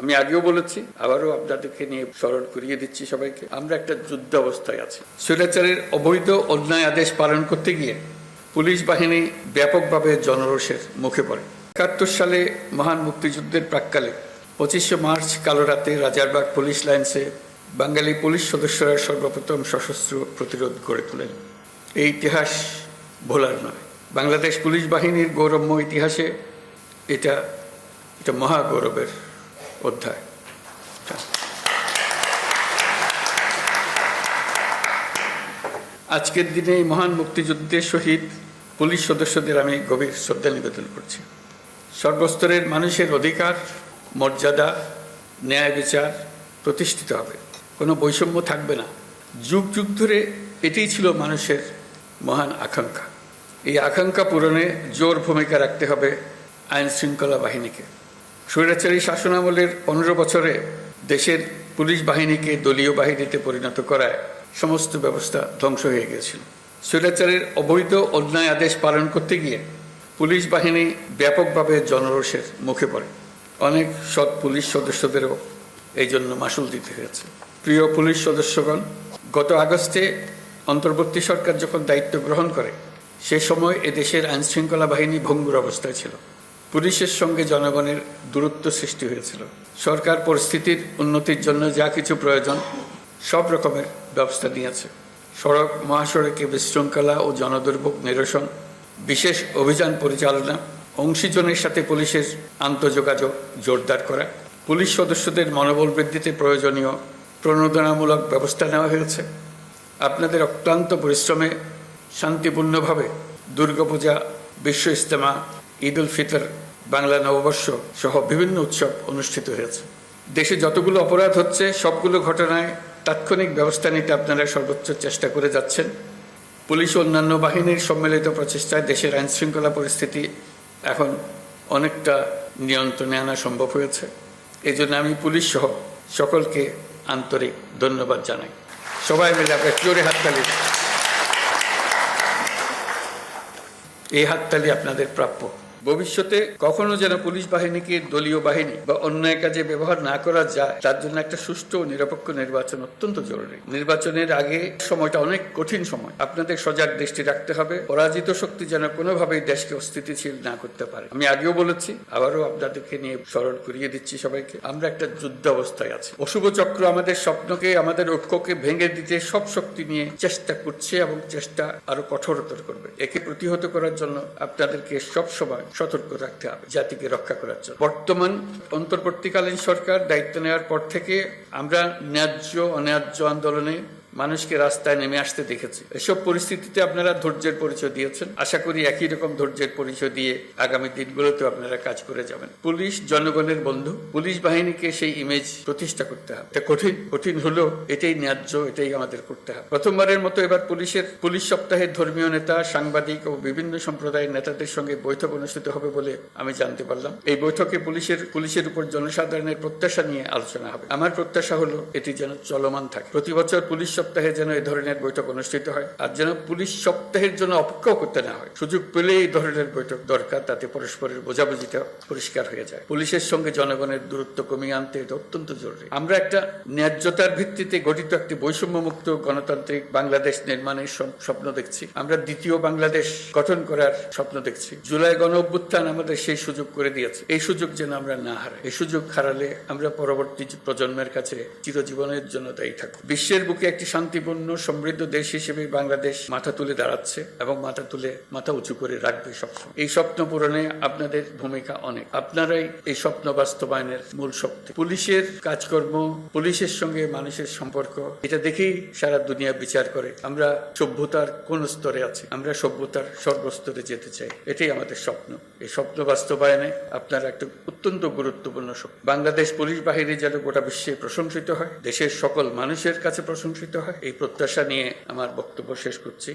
আমি আগেও বলেছি, আবারও আপনাদেরকে নিয়ে স্মরণ করিয়ে দিচ্ছি সবাইকে। আমরা একটা যুদ্ধ অবস্থায় আছি। স্বৈরাচারের অবৈধ অন্যায় আদেশ পালন করতে গিয়ে পুলিশ বাহিনী ব্যাপকভাবে জনরোষের মুখে পড়ে। একাত্তর সালে মহান মুক্তিযুদ্ধের প্রাককালে পঁচিশে মার্চ কালো রাতে রাজারবাগ পুলিশ লাইন্সে বাঙালি পুলিশ সদস্যরা সর্বপ্রথম সশস্ত্র প্রতিরোধ গড়ে তোলেন। এই ইতিহাস ভোলার নয়। বাংলাদেশ পুলিশ বাহিনীর গৌরবময় ইতিহাসে এটা এটা মহাগৌরবের অধ্যায়। আজকের দিনে এই মহান মুক্তিযুদ্ধের শহীদ পুলিশ সদস্যদের আমি গভীর শ্রদ্ধা নিবেদন করছি। সর্বস্তরের মানুষের অধিকার, মর্যাদা, ন্যায় বিচার প্রতিষ্ঠিত হবে। কোনো বৈষম্য থাকবে না। যুগ যুগ ধরে এটাই ছিল মানুষের মহান আকাঙ্ক্ষা। এই আকাঙ্ক্ষা পূরণে জোর ভূমিকা রাখতে হবে আইন শৃঙ্খলা বাহিনীকে। স্বৈরাচারী শাসনামলের পনেরো বছরে দেশের পুলিশ বাহিনীকে দলীয় বাহিনীতে পরিণত করায় সমস্ত ব্যবস্থা ধ্বংস হয়ে গিয়েছিল। স্বৈরাচারের অবৈধ অন্যায় আদেশ পালন করতে গিয়ে পুলিশ বাহিনী ব্যাপকভাবে জনরোষের মুখে পড়ে। অনেক সৎ পুলিশ সদস্যদেরও এই জন্য মাসুল দিতে হয়েছে। প্রিয় পুলিশ সদস্যগণ, গত আগস্টে অন্তর্বর্তী সরকার যখন দায়িত্ব গ্রহণ করে, সে সময় এদেশের আইন শৃঙ্খলা বাহিনী ভঙ্গুর অবস্থায় ছিল। পুলিশের সঙ্গে জনগণের দূরত্ব সৃষ্টি হয়েছিল। সরকার পরিস্থিতির উন্নতির জন্য যা কিছু প্রয়োজন, সব রকমের ব্যবস্থা নিয়েছে। সড়ক মহাসড়কে বিশৃঙ্খলা ও জনদুর্ভোগ নিরসন, বিশেষ অভিযান পরিচালনা, অংশীজনের সাথে পুলিশের আন্তঃযোগাযোগ জোরদার করা, পুলিশ সদস্যদের মনোবল বৃদ্ধিতে প্রয়োজনীয় প্রণোদনামূলক ব্যবস্থা নেওয়া হয়েছে। আপনাদের অক্লান্ত পরিশ্রমে শান্তিপূর্ণভাবে দুর্গাপূজা, বিশ্ব ইস্তেমা ঈদ উল ফিতর, বাংলা নববর্ষ সহ বিভিন্ন উৎসব অনুষ্ঠিত হয়েছে। দেশে যতগুলো অপরাধ হচ্ছে, সবগুলো ঘটনায় তাৎক্ষণিক ব্যবস্থা নিতে আপনারা সর্বোচ্চ চেষ্টা করে যাচ্ছেন। পুলিশ ও অন্যান্য বাহিনীর সম্মিলিত প্রচেষ্টায় দেশের আইন শৃঙ্খলা পরিস্থিতি এখন অনেকটা নিয়ন্ত্রণে আনা সম্ভব হয়েছে। এই জন্য আমি পুলিশ সহ সকলকে আন্তরিক ধন্যবাদ জানাই। সবাই মিলে আপনার জোরে হাততালি এই হাততালি আপনাদের প্রাপ্য। ভবিষ্যতে কখনো যেন পুলিশ বাহিনীকে দলীয় বাহিনী বা অন্যায় কাজে ব্যবহার না করা যায়, তার জন্য একটা সুষ্ঠু ও নিরপেক্ষ নির্বাচন অত্যন্ত জরুরি। নির্বাচনের আগে সময়টা অনেক কঠিন সময়। আপনাদের সজাগ দৃষ্টি রাখতে হবে। পরাজিত শক্তি যেন কোনোভাবেই দেশকে অস্থিতিশীল না করতে পারে। আমি আগেও বলেছি, আবারও আপনাদেরকে নিয়ে স্মরণ করিয়ে দিচ্ছি সবাইকে, আমরা একটা যুদ্ধ অবস্থায় আছি। অশুভ চক্র আমাদের স্বপ্নকে, আমাদের ঐক্যকে ভেঙে দিতে সব শক্তি নিয়ে চেষ্টা করছে এবং চেষ্টা আরও কঠোরতর করবে। একে প্রতিহত করার জন্য আপনাদেরকে সব সময় সতর্ক রাখতে হবে, জাতিকে রক্ষা করার জন্য। বর্তমান অন্তর্বর্তীকালীন সরকার দায়িত্ব নেওয়ার পর থেকে আমরা ন্যায্য অন্যায্য আন্দোলনে মানুষকে রাস্তায় নেমে আসতে দেখেছি। এসব পরিস্থিতিতে আপনারা ধৈর্যের পরিচয় দিয়েছেন। আশা করি একই রকম ধৈর্যের পরিচয় দিয়ে আগামী দিনগুলোতে আপনারা কাজ করে যাবেন। পুলিশ জনগণের বন্ধু। পুলিশ বাহিনীকে সেই ইমেজ প্রতিষ্ঠা করতে হবে। এটা কঠিন কঠিন হলেও এটাই ন্যায্য, এটাই আমাদের করতে হবে। প্রথমবারের মতো এবার পুলিশের, পুলিশ সপ্তাহের ধর্মীয় নেতা, সাংবাদিক ও বিভিন্ন সম্প্রদায়ের নেতাদের সঙ্গে বৈঠক অনুষ্ঠিত হবে বলে আমি জানতে পারলাম। এই বৈঠকে পুলিশের পুলিশের উপর জনসাধারণের প্রত্যাশা নিয়ে আলোচনা হবে। আমার প্রত্যাশা হলো এটি যেন চলমান থাকে। প্রতি বছর পুলিশ সপ্তাহে যেন এই ধরনের বৈঠক অনুষ্ঠিত হয় আর যেন পুলিশ সপ্তাহের জন্য অপেক্ষাও করতে না হয়। সুযোগ পেলে এই ধরনের বৈঠক দরকার, তাতে পরস্পরের বোঝাবুঝিটা পরিষ্কার হয়ে যায়। পুলিশের সঙ্গে জনগণের দূরত্ব কমিয়ে আনতে এটা অত্যন্ত জরুরি। আমরা একটা ন্যায্যতার ভিত্তিতে গঠিত একটি বৈষম্যমুক্ত গণতান্ত্রিক বাংলাদেশ নির্মাণের স্বপ্ন দেখছি। আমরা দ্বিতীয় বাংলাদেশ গঠন করার স্বপ্ন দেখছি। জুলাই গণ অভ্যুত্থান আমাদের সেই সুযোগ করে দিয়েছে। এই সুযোগ যেন আমরা না হারাই। এই সুযোগ হারালে আমরা পরবর্তী প্রজন্মের কাছে চিরজীবনের জন্য দায়ী থাকব। বিশ্বের বুকে একটি শান্তিপূর্ণ, সমৃদ্ধ দেশ হিসেবে বাংলাদেশ মাথা তুলে দাঁড়াচ্ছে এবং মাথা তুলে মাথা উঁচু করে রাখবে সবসময়। এই স্বপ্ন পূরণে আপনাদের ভূমিকা অনেক। আপনারাই এই স্বপ্ন বাস্তবায়নের মূল শক্তি। পুলিশের কাজকর্ম, পুলিশের সঙ্গে মানুষের সম্পর্ক, এটা দেখেই সারা দুনিয়া বিচার করে। আমরা সভ্যতার কোন স্তরে আছি? আমরা সভ্যতার সর্বস্তরে যেতে চাই। এটাই আমাদের স্বপ্ন। এই স্বপ্ন বাস্তবায়নে আপনারা একটা অত্যন্ত গুরুত্বপূর্ণ বাংলাদেশ পুলিশ বাহিনী যেন গোটা বিশ্বে প্রশংসিত হয়, দেশের সকল মানুষের কাছে প্রশংসিত এই প্রত্যাশা নিয়ে আমার বক্তব্য শেষ করছি।